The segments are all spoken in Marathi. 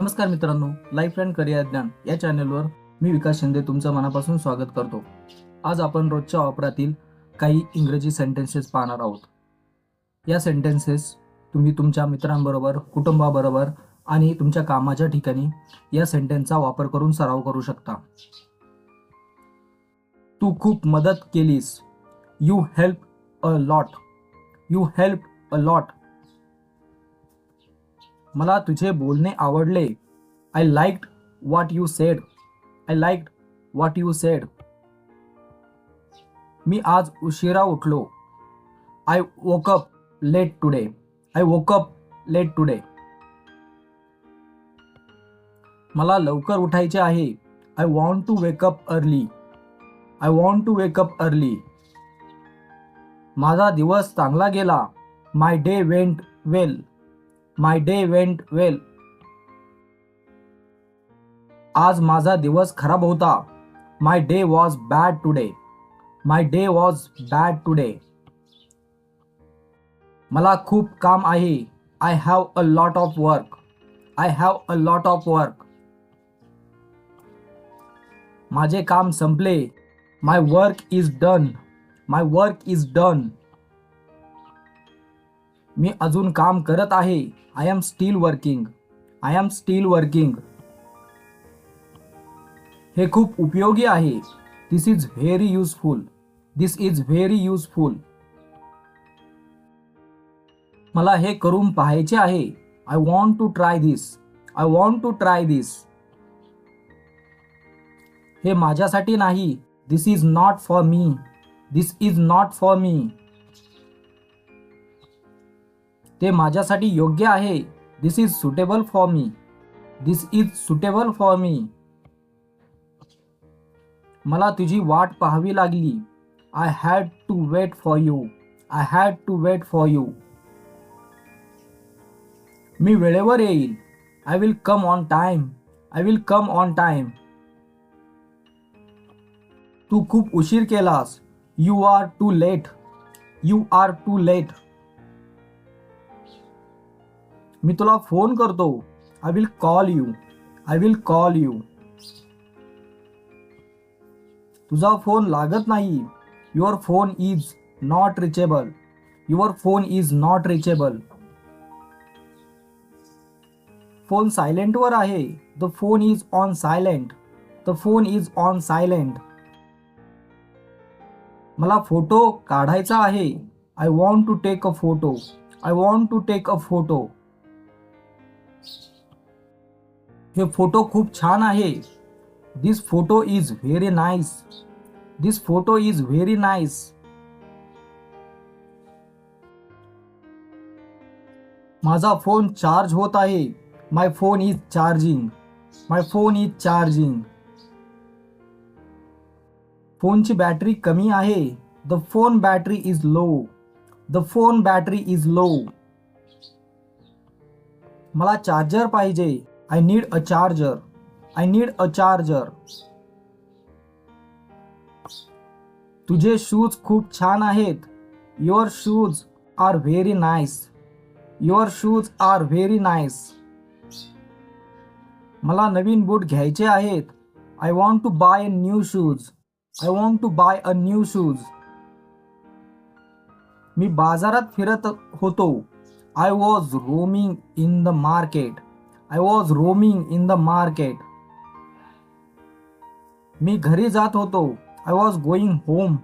नमस्कार मित्रांनो लाईफ अँड करिअर ज्ञान या चॅनलवर मी विकास शिंदे तुमचं मनापासून स्वागत करतो. आज आपण रोजच्या वापरातील काही इंग्रजी सेंटेन्सेस पाहणार आहोत. या सेंटेन्सेस तुम्ही तुमच्या मित्रांबरोबर कुटुंबाबरोबर आणि तुमच्या कामाच्या ठिकाणी या सेंटेन्सचा वापर करून सराव करू शकता. तू खूप मदत केलीस. You help a lot you help a lot मला तुझे बोलणे आवडले. I liked what you said I liked what you said मी आज उशिरा उठलो. I woke up late today I woke up late today मला लवकर उठायचे आहे. I want to wake up early I want to wake up early माझा दिवस चांगला गेला. My day went well my day went well आज माझा दिवस खराब होता. My day was bad today my day was bad today मला खूप काम आहे. I have a lot of work I have a lot of work माझे काम संपले. My work is done my work is done मी अजून काम करत आहे. I am still working I am still working हे खूप उपयोगी आहे. This is very useful this is very useful मला हे करून पाहायचे आहे. I want to try this I want to try this हे माझ्यासाठी नाही. This is not for me this is not for me ते माझ्यासाठी योग्य आहे. This is suitable for me this is suitable for me मला तुझी वाट पाहावी लागली. I had to wait for you I had to wait for you मी वेळेवर येईल. I will come on time I will come on time तू खूप उशीर केलास. You are too late you are too late मी तुला फोन करतो. I will call you I will call you तुझा फोन लागत नाही. Your phone is not reachable your phone is not reachable phone सायलेंटवर आहे. The phone is on silent the phone is on silent मला फोटो काढायचा आहे. I want to take a photo I want to take a photo हे फ़ोटो खूप छान आहे. This photo is very nice this photo is very nice माझा फ़ोन चार्ज होत आहे. My phone is charging my phone is charging फोनची बॅटरी कमी आहे. The phone battery is low the phone battery is low मला चार्जर पाहिजे. I need a charger I need a charger तुझे शूज खूप छान आहेत. Your shoes are very nice your shoes are very nice मला नवीन बूट घ्यायचे आहेत. I want to buy a new shoes I want to buy a new shoes मी बाजारात फिरत होतो. I was roaming in the market I was roaming in the market मी घरी जात होतो. I was going home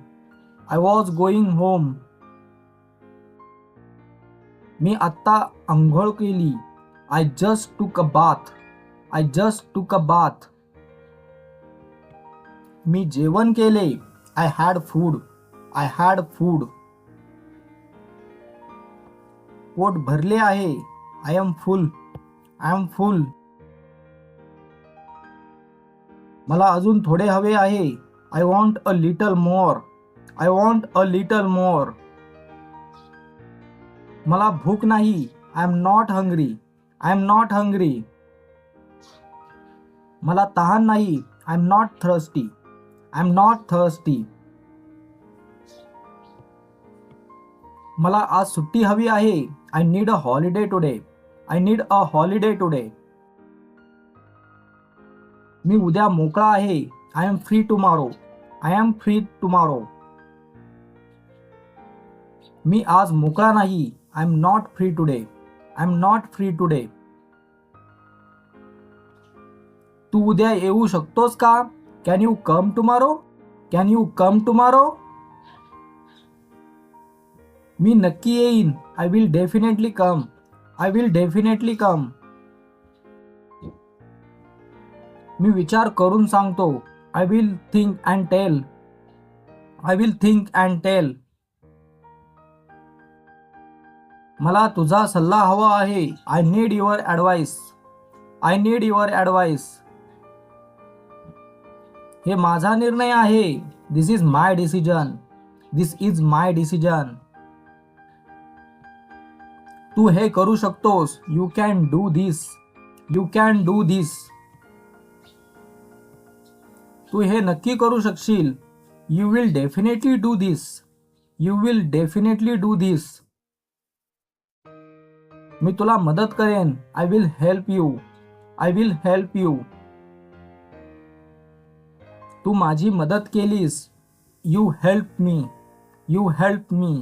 I was going home मी आत्ता आंघोळ केली. आय जस्ट टूक अ बाथ आय जस्ट टूक अ बाथ मी जेवण केले. I had food I had food पोट भरले आहे. I am full I am full मला अजून थोडे हवे आहे. I want a little more I want a little more मला भूक नाही. I am not hungry I am not hungry मला तहान नाही. I am not thirsty I am not thirsty मला आज सुट्टी हवी आहे. I need a holiday today I need a holiday today. मी उद्या मोकळा आहे. I am free tomorrow. I am free tomorrow. मी आज मोकळा नाही. I am not free today. I am not free today. तू उद्या येऊ शकतोस का? Can you come tomorrow? Can you come tomorrow? मी नक्की येईन. I will definitely come. I will definitely come मी विचार करून सांगतो. I will think and tell I will think and tell मला तुझा सल्ला हवा आहे. I need your advice I need your advice हे माझा निर्णय आहे. This is my decision this is my decision तू हे करू शकतोस. You can do this you can do this तू हे नक्की करू शकशील. You will definitely do this you will definitely do this मी तुला मदत करेन. I will help you I will help you तू माझी मदत केलीस. You help me you help me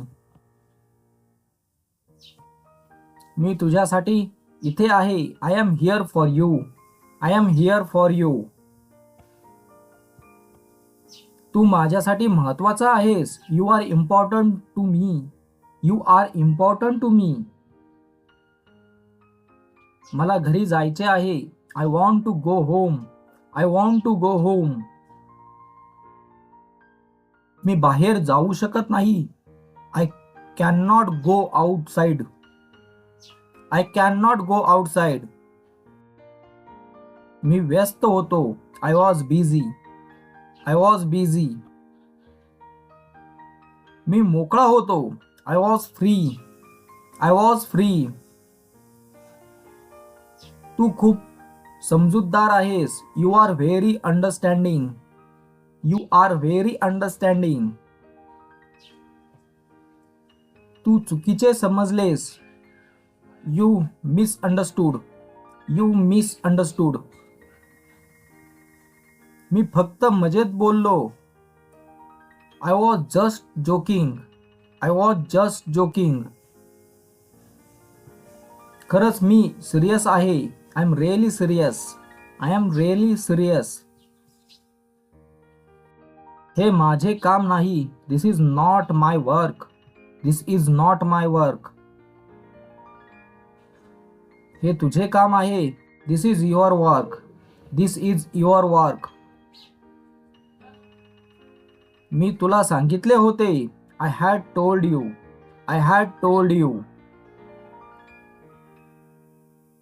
मी तुझ्यासाठी इथे आहे. I am here for you I am here for you तू माझ्यासाठी महत्त्वाचा आहेस. You are important to me you are important to me मला घरी जायचे आहे. I want to go home I want to go home मी बाहेर जाऊ शकत नाही. I can not go outside I can not go outside मी व्यस्त होतो. I was busy I was busy मी मोकळा होतो. I was free I was free तू खूप समजूतदार आहेस. You are very understanding you are very understanding तू चुकीचे समजलेस. यू मिसअंडरस्टूड यू मिसअंडरस्टूड मी फक्त मजेत बोललो. I was just joking I was just joking खरंच मी सिरियस आहे. I am really serious I am really serious हे माझे काम नाही. This is not my work this is not my work हे तुझे काम आहे. This is your work this is your work मी तुला सांगितले होते. I had told you I had told you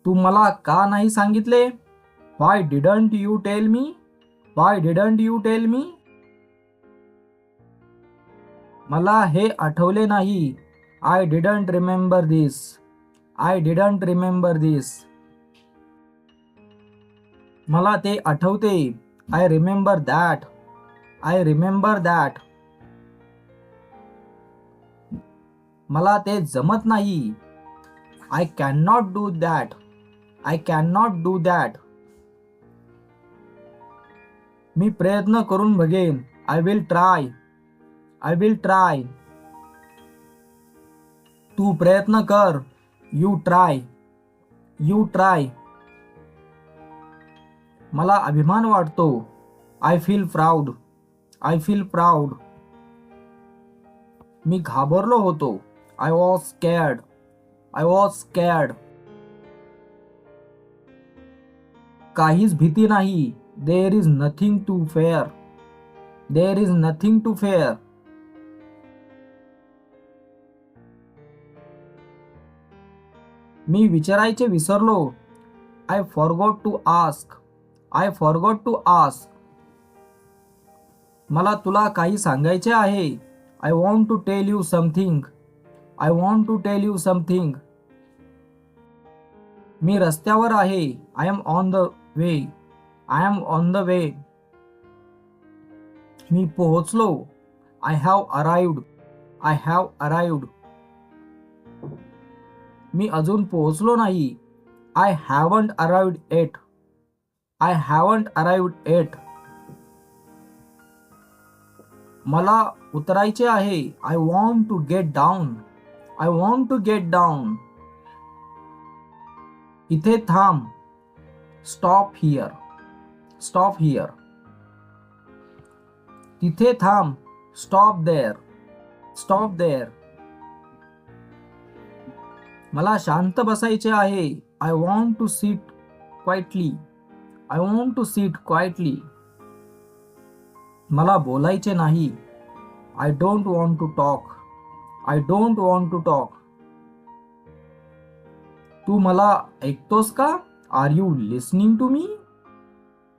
तू मला का नाही सांगितले? Why didn't you tell me why didn't you tell me मला हे आठवले नाही. I didn't remember this I didn't remember this मला ते आठवते. I remember that I remember that मला ते जमत नाही. I can not do that I can not do that मी प्रयत्न करून बघेन. I will try I will try तू प्रयत्न कर. यू ट्राय यू ट्राय मला अभिमान वाटतो. I feel proud I feel proud मी घाबरलो होतो. I was scared I was scared काहीच भीती नाही. There is nothing to fear there is nothing to fear मी विचारायचे विसरलो. I forgot to ask I forgot to ask मला तुला काही सांगायचे आहे. I want to tell you something I want to tell you something मी रस्त्यावर आहे. I am on the way I am on the way मी पोहोचलो. I have arrived I have arrived मी अजून पोहोचलो नाही. I haven't arrived yet I haven't arrived yet मला उतरायचे आहे. I want to get down I want to get down इथे थांब. स्टॉप हिअर स्टॉप हिअर तिथे थांब. स्टॉप देअर स्टॉप देअर मला शांत बसायचे आहे. I want to sit quietly I want to sit quietly मला बोलायचे नाही. I don't want to talk I don't want to talk तू मला ऐकतोस का? Are you listening to me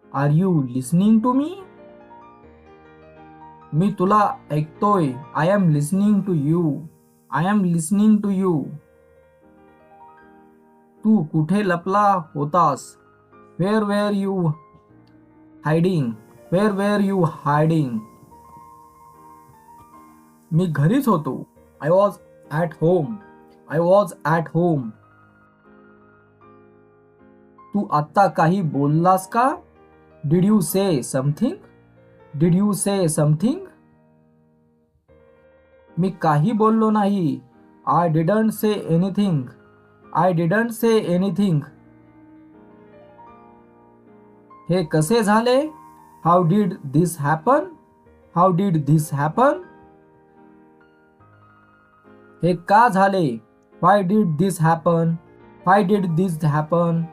are you listening to me मी तुला ऐकतोय. I am listening to you I am listening to you तू कुठे लपला होतास? Where were you hiding where were you hiding मी घरीच होतो. I was at home I was at home तू आत्ता काही बोललास का? Did you say something did you say something मी काही बोललो नाही. I didn't say anything I didn't say anything हे कसे झाले? How did this happen how did this happen हे का झाले? Why did this happen why did this happen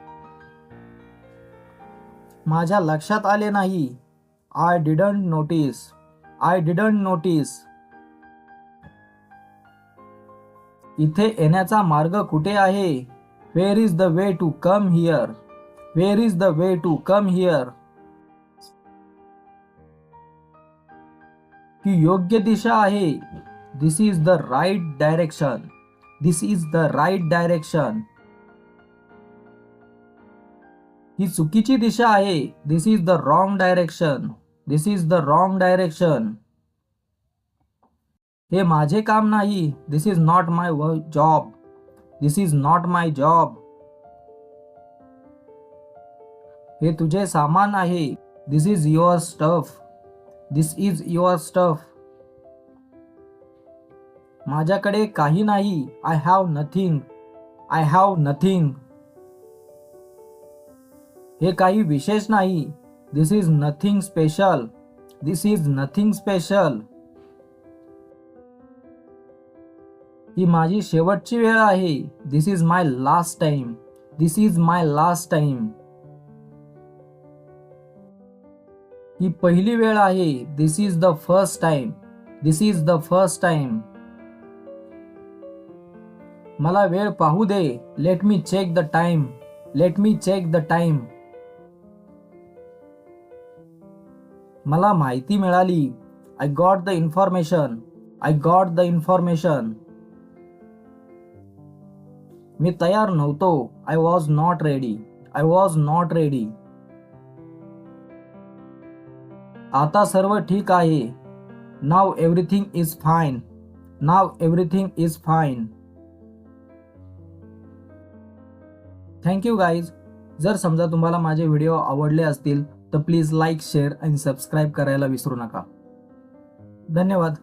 माझ्या लक्षात आले नाही. I didn't notice I didn't notice इथे येण्याचा मार्ग कुठे आहे? Where is the way to come here where is the way to come here ही योग्य दिशा आहे. This is the right direction this is the right direction ही चुकीची दिशा आहे. This is the wrong direction this is the wrong direction हे माझे काम नाही. This is not my job this is not my job हे तुझे सामान आहे. This is your stuff this is your stuff माझ्याकडे काही नाही. I have nothing I have nothing हे काही विशेष नाही. This is nothing special this is nothing special ही माझी शेवटची वेळ आहे. This is my last time this is my last time ही पहिली वेळ आहे. This is the first time this is the first time मला वेळ पाहू दे. Let me check the time let me check the time मला माहिती मिळाली. I got the information I got the information मी तयार नव्हतो. I was not ready I was not ready आता सर्व ठीक आहे. Now everything is fine now everything is fine thank you guys जर समजा तुम्हाला माझे व्हिडिओ आवडले असतील तर प्लीज लाईक शेअर आणि सबस्क्राईब करायला विसरू नका. धन्यवाद.